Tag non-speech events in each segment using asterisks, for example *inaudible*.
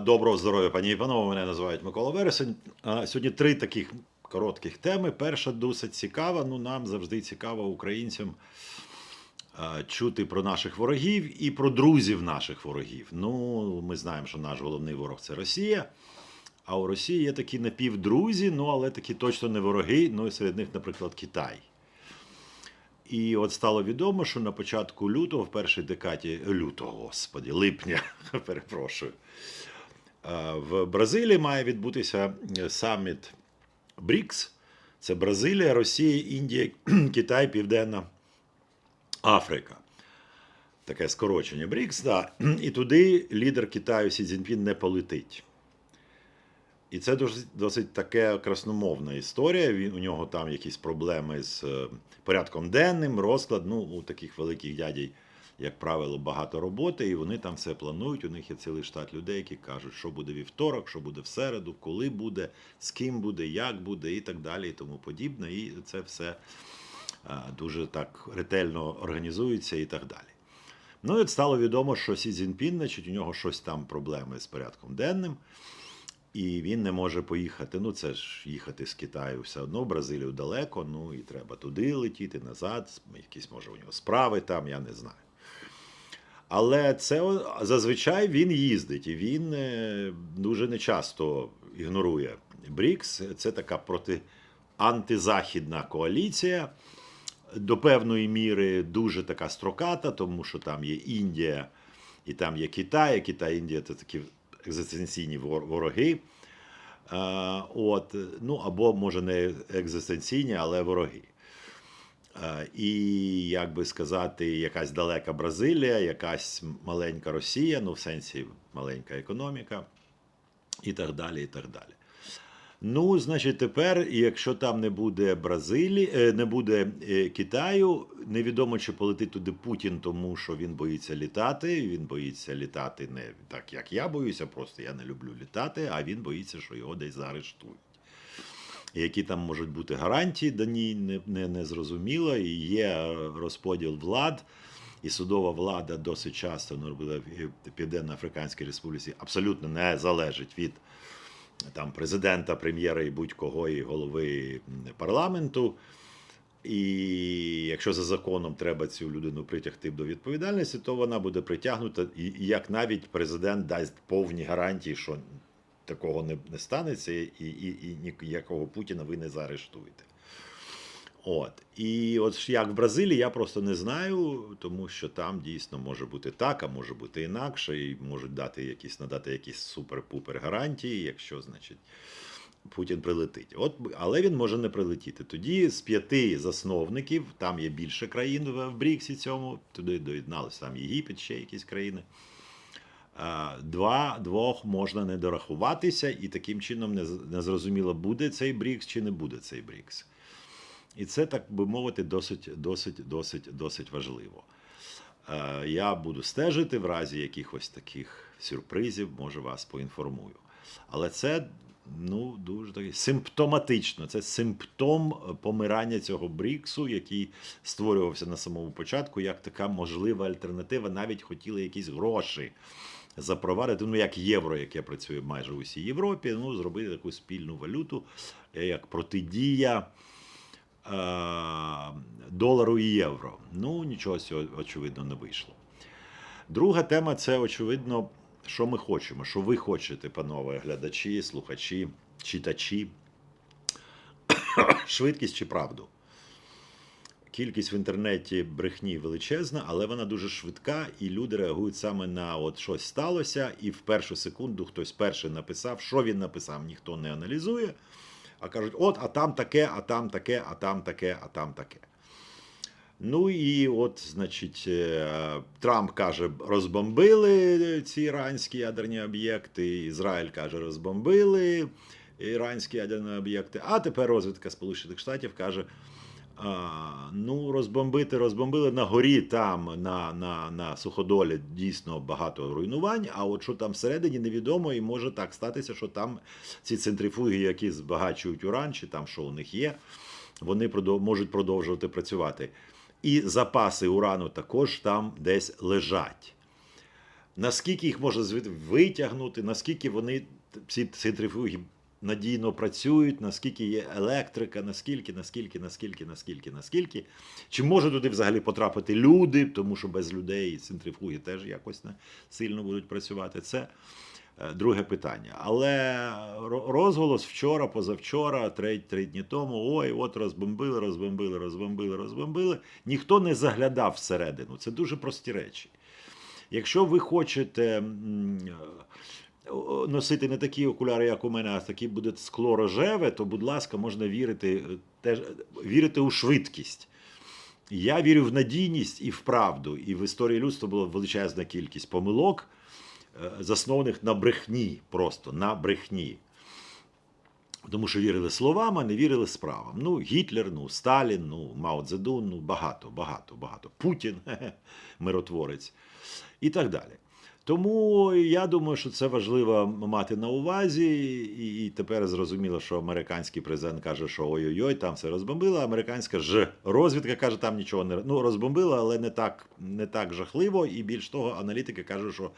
Доброго здоров'я, пані і панове. Мене називають Микола Вересень. Сьогодні три таких коротких теми. Перша досить цікава. Ну, нам завжди цікаво українцям чути про наших ворогів і про друзів наших ворогів. Ну, ми знаємо, що наш головний ворог це Росія. А у Росії є такі напівдрузі, ну але такі точно не вороги. Ну і серед них, наприклад, Китай. І от стало відомо, що на початку лютого, в першій декаді лютого, господі, липня, *laughs* перепрошую, е, в Бразилії має відбутися е, саміт БРІКС. Це Бразилія, Росія, Індія, *clears throat* Китай, Південна Африка. Таке скорочення БРІКС, да. *clears throat* І туди лідер Китаю Сі Цзіньпін не полетить. І це досить, таке красномовна історія. Він, у нього там якісь проблеми з е, порядком денним, розклад. Ну, у таких великих дядей, як правило, багато роботи, і вони там все планують. У них є цілий штат людей, які кажуть, що буде вівторок, що буде в середу, коли буде, з ким буде, як буде, і так далі, і тому подібне. І це все е, дуже так ретельно організується і так далі. Ну і от стало відомо, що Сі Цзіньпін, значить, у нього щось там проблеми з порядком денним. І він не може поїхати. Ну, це ж їхати з Китаю все одно, в Бразилію далеко, ну і треба туди летіти, назад, якісь, може, у нього справи там, я не знаю. Але це зазвичай він їздить, і він е, дуже нечасто ігнорує БРІКС. Це така проти антизахідна коаліція. До певної міри дуже така строката, тому що там є Індія і там є Китай. Китай Індія це такі екзистенційні вороги. Е, От, ну або може не екзистенційні, але вороги. Е, І, як би сказати, якась далека Бразилія, якась маленька Росія, ну в сенсі маленька економіка, і так далі. і так далі. Ну, значить, тепер, якщо там не буде Бразилії, е, не буде Китаю, невідомо чи полетить туди Путін, тому що він боїться літати. Він боїться літати не так, як я боюся, просто я не люблю літати, а він боїться, що його десь заарештують. Які там можуть бути гарантії, дані не, не, не зрозуміло. І є розподіл влад, і судова влада досить часто ну, в Південно-Африканській Республіці, абсолютно не залежить від там президента, прем'єра і будь-кого, і голови парламенту. І якщо за законом треба цю людину притягти до відповідальності, то вона буде притягнута, і як навіть президент дасть повні гарантії, що такого не, не станеться, і, і, і ніякого Путіна ви не заарештуєте. От. І от як в Бразилії, я просто не знаю, тому що там дійсно може бути так, а може бути інакше, і можуть дати якісь надати якісь супер-пупер гарантії, якщо, значить, Путін прилетить. От, але він може не прилетіти. Тоді з п'яти засновників, там є більше країн в Бріксі цьому, туди доєдналися там Єгипет, ще якісь країни. Два, двох можна не дорахуватися, і таким чином не, не зрозуміло, буде цей Брікс чи не буде цей Брікс. І це, так би мовити, досить, досить, досить, досить важливо. Е, Я буду стежити в разі якихось таких сюрпризів, може вас поінформую. Але це ну, дуже таки симптоматично. Це симптом е, помирання цього Бріксу, який створювався на самому початку, як така можлива альтернатива. Навіть хотіли якісь гроші запровадити, ну як євро, яке працює майже у всій Європі, ну, зробити таку спільну валюту, е, як протидія е, долару і євро. Ну, нічого цього, очевидно, не вийшло. Друга тема це, очевидно, що ми хочемо, що ви хочете, панове глядачі, слухачі, читачі. *coughs* Швидкість чи правду. Кількість в інтернеті брехні величезна, але вона дуже швидка, і люди реагують саме на от щось сталося, і в першу секунду хтось перший написав, що він написав, ніхто не аналізує, а кажуть, от, а там таке, а там таке, а там таке, а там таке. Ну і от, значить, е, Трамп каже, розбомбили ці іранські ядерні об'єкти. Ізраїль каже, розбомбили іранські ядерні об'єкти. А тепер розвідка Сполучених Штатів каже. Ну, розбомбити, розбомбили на горі, там на, на, на суходолі дійсно багато руйнувань. А от що там всередині невідомо, і може так статися, що там ці центрифуги, які збагачують уран, чи там що у них є, вони продов- можуть продовжувати працювати. І запаси урану також там десь лежать. наскільки їх можна витягнути, наскільки вони ці центрифуги надійно працюють, наскільки є електрика, наскільки, наскільки, наскільки, наскільки, наскільки. Чи можуть туди взагалі потрапити люди, тому що без людей центрифуги теж якось не сильно будуть працювати. Це друге питання. Але розголос вчора, позавчора, три, три дні тому: ой, от розбомбили, розбомбили, розбомбили, розбомбили. Ніхто не заглядав всередину. Це дуже прості речі. Якщо ви хочете е, носити не такі окуляри, як у мене, а такі буде скло рожеве, то, будь ласка, можна вірити, е, теж, вірити у швидкість. Я вірю в надійність і в правду. І в історії людства була величезна кількість помилок, е, заснованих на брехні, просто на брехні. Тому що вірили словам, а не вірили справам. Ну, Гітлер, ну, Сталін, ну, Мао Цзедун, ну, багато, багато, багато. Путін, *laughs* миротворець і так далі. Тому я думаю, що це важливо мати на увазі, і тепер зрозуміло, що американський президент каже, що ой-ой-ой, там все розбомбило. Американська ж розвідка каже, там нічого не ну, розбомбило, але не так, не так жахливо. І більш того, аналітики кажуть, що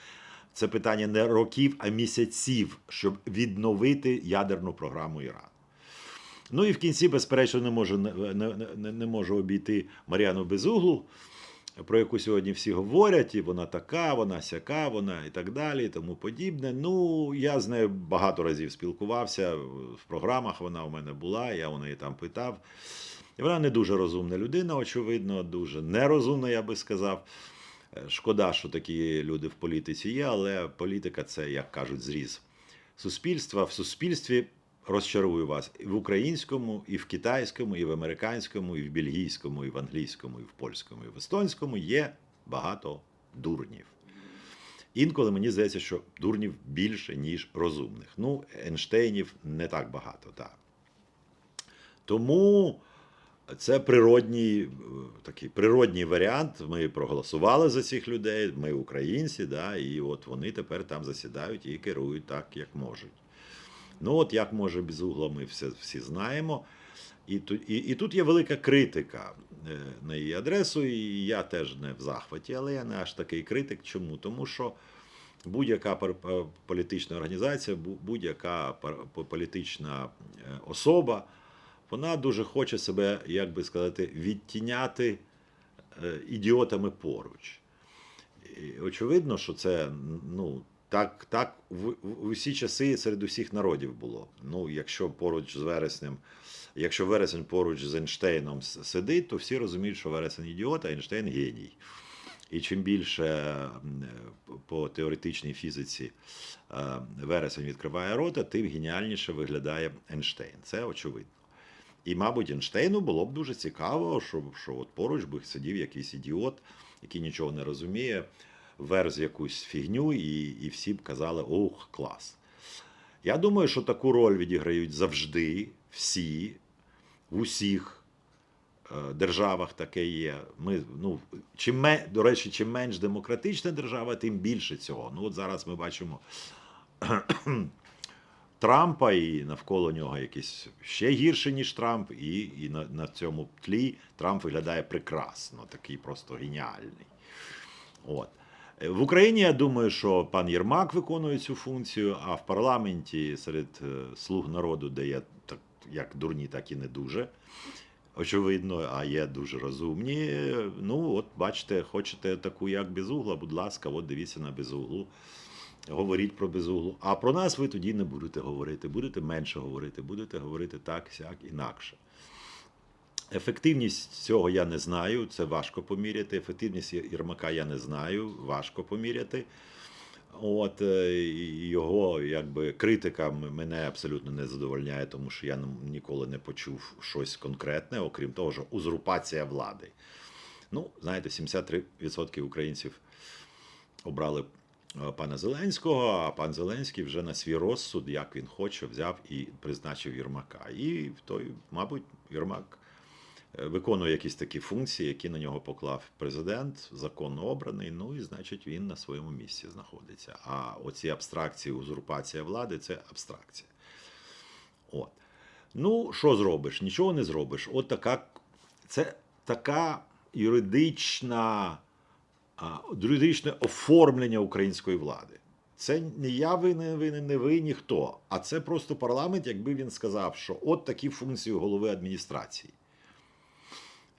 це питання не років, а місяців, щоб відновити ядерну програму Ірану. Ну і в кінці, безперечно, не можу, не, не, не, можу обійти Мар'яну Безуглу, про яку сьогодні всі говорять, і вона така, вона сяка, вона і так далі, і тому подібне. Ну, я з нею багато разів спілкувався в програмах. Вона у мене була, я у неї там питав. І вона не дуже розумна людина, очевидно, дуже нерозумна, я би сказав. Е, Шкода, що такі люди в політиці є, але політика це, як кажуть, зріз суспільства. В суспільстві розчарую вас і в українському, і в китайському, і в американському, і в бельгійському, і в англійському, і в польському, і в естонському є багато дурнів. Інколи мені здається, що дурнів більше, ніж розумних. Ну, Ейнштейнів не так багато, так. Тому це природній, е, такий природній варіант. Ми проголосували за цих людей, ми українці, да, і от вони тепер там засідають і керують так, як можуть. Ну, от як може безугла, ми все, всі знаємо. І, тут- і, і тут є велика критика е, на її адресу, і я теж не в захваті, але я не аж такий критик. Чому? Тому що будь-яка пар- політична організація, будь-яка політична е, особа, вона дуже хоче себе, як би сказати, відтіняти е, ідіотами поруч. І очевидно, що це ну, так, так в, в усі часи серед усіх народів було. Ну, якщо поруч з вереснем, якщо вересень поруч з Ейнштейном сидить, то всі розуміють, що вересень ідіот, а Ейнштейн геній. І чим більше е, по теоретичній фізиці е, вересень відкриває рота, тим геніальніше виглядає Ейнштейн. Це очевидно. І, мабуть, Ейнштейну було б дуже цікаво, що, що от поруч би сидів якийсь ідіот, який нічого не розуміє, верз якусь фігню, і, і всі б казали: ох, клас. Я думаю, що таку роль відіграють завжди всі, в усіх е, державах таке є. Ми, ну, чим, до речі, чим менш демократична держава, тим більше цього. Ну, от зараз ми бачимо Трампа і навколо нього якийсь ще гірше, ніж Трамп, і, і на, на цьому тлі Трамп виглядає прекрасно, такий просто геніальний. От. В Україні я думаю, що пан Єрмак виконує цю функцію, а в парламенті серед е, слуг народу, де є так, як дурні, так і не дуже. Очевидно, а є дуже розумні. Е, Ну, от бачите, хочете таку, як безугла, будь ласка, от дивіться на безуглу. Говоріть про безуглу. А про нас ви тоді не будете говорити, будете менше говорити, будете говорити так, сяк, інакше. Ефективність цього я не знаю, це важко поміряти. Ефективність Єрмака я не знаю, важко поміряти. От е, його якби критика мене абсолютно не задовольняє, тому що я ніколи не почув щось конкретне, окрім того, що узурпація влади. Ну, знаєте, 73% українців обрали пана Зеленського, а пан Зеленський вже на свій розсуд, як він хоче, взяв і призначив Єрмака. І той, мабуть, Єрмак е, виконує якісь такі функції, які на нього поклав президент, законно обраний. Ну і значить він на своєму місці знаходиться. А оці абстракції, узурпація влади це абстракція. От. Ну, що зробиш? Нічого не зробиш. От така, це така юридична юридичне оформлення української влади. Це не я винен, винен, не ви, ніхто. А це просто парламент, якби він сказав, що от такі функції голови адміністрації.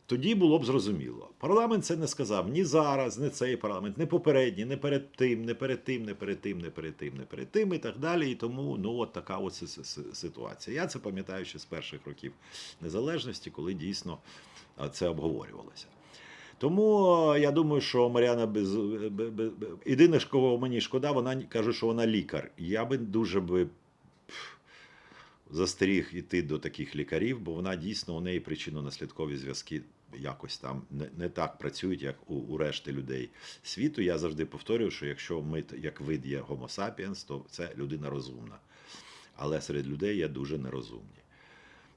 Тоді було б зрозуміло. Парламент це не сказав ні зараз, ні цей парламент, не попередній, не перед тим, не перед тим, не перед тим, не перед тим, не перед тим і так далі. І тому ну от така си- ситуація. Я це пам'ятаю ще з перших років незалежності, коли дійсно це обговорювалося. Тому е, я думаю, що Мар'яна без б- єдине, кого мені шкода, вона каже, що вона лікар. Я би дуже би застеріг іти до таких лікарів, бо вона дійсно у неї причинно-наслідкові зв'язки якось там не, не так працюють, як у, у решти людей світу. Я завжди повторюю, що якщо ми як вид є Homo sapiens, то це людина розумна. Але серед людей є дуже нерозумні.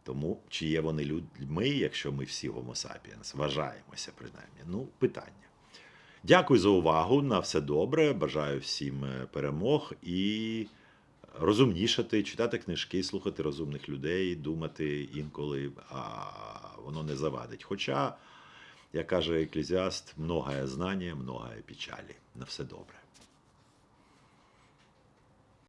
Тому чи є вони людьми, якщо ми всі Homo sapiens, вважаємося принаймні? Ну, питання. Дякую за увагу. На все добре. Бажаю всім е, перемог і розумнішати, читати книжки, слухати розумних людей, думати інколи, а воно не завадить. Хоча, як каже еклезіаст, многое знання, многое печалі. На все добре.